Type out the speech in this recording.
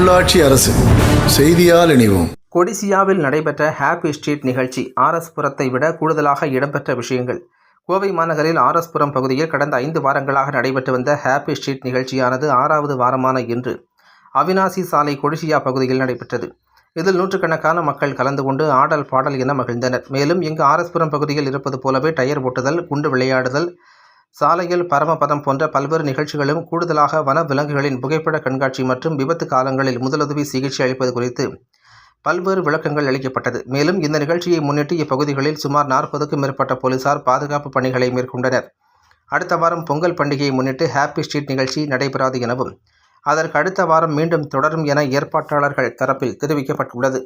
உள்ளாட்சி அரசு செய்தியால் இணைவோம். கொடிசியாவில் நடைபெற்ற ஹாப்பி ஸ்ட்ரீட் நிகழ்ச்சி ஆர்எஸ் புரத்தை விட கூடுதலாக இடம்பெற்ற விஷயங்கள். கோவை மாநகரில் ஆர்எஸ் புரம் பகுதியில் கடந்த ஐந்து வாரங்களாக நடைபெற்று வந்த ஹாப்பி ஸ்ட்ரீட் நிகழ்ச்சியானது ஆறாவது வாரமான இன்று அவினாசி சாலை கொடிசியா பகுதியில் நடைபெற்றது. இதில் நூற்றுக்கணக்கான மக்கள் கலந்து கொண்டு ஆடல் பாடல் என மகிழ்ந்தனர். மேலும் இங்கு ஆர்எஸ்புரம் பகுதியில் இருப்பது போலவே டயர் ஓட்டுதல் குண்டு விளையாடுதல் சாலையில் பரமபதம் போன்ற பல்வேறு நிகழ்ச்சிகளும் கூடுதலாக வன விலங்குகளின் புகைப்பட கண்காட்சி மற்றும் விபத்து காலங்களில் முதலுதவி சிகிச்சை அளிப்பது குறித்து பல்வேறு விளக்கங்கள் அளிக்கப்பட்டது. மேலும் இந்த நிகழ்ச்சியை முன்னிட்டு இப்பகுதிகளில் சுமார் நாற்பதுக்கும் மேற்பட்ட போலீசார் பாதுகாப்பு பணிகளை மேற்கொண்டனர். அடுத்த வாரம் பொங்கல் பண்டிகையை முன்னிட்டு ஹாப்பி ஸ்ட்ரீட் நிகழ்ச்சி நடைபெறாது எனவும் அதற்கு அடுத்த வாரம் மீண்டும் தொடரும் என ஏற்பாட்டாளர்கள் தரப்பில் தெரிவிக்கப்பட்டுள்ளது.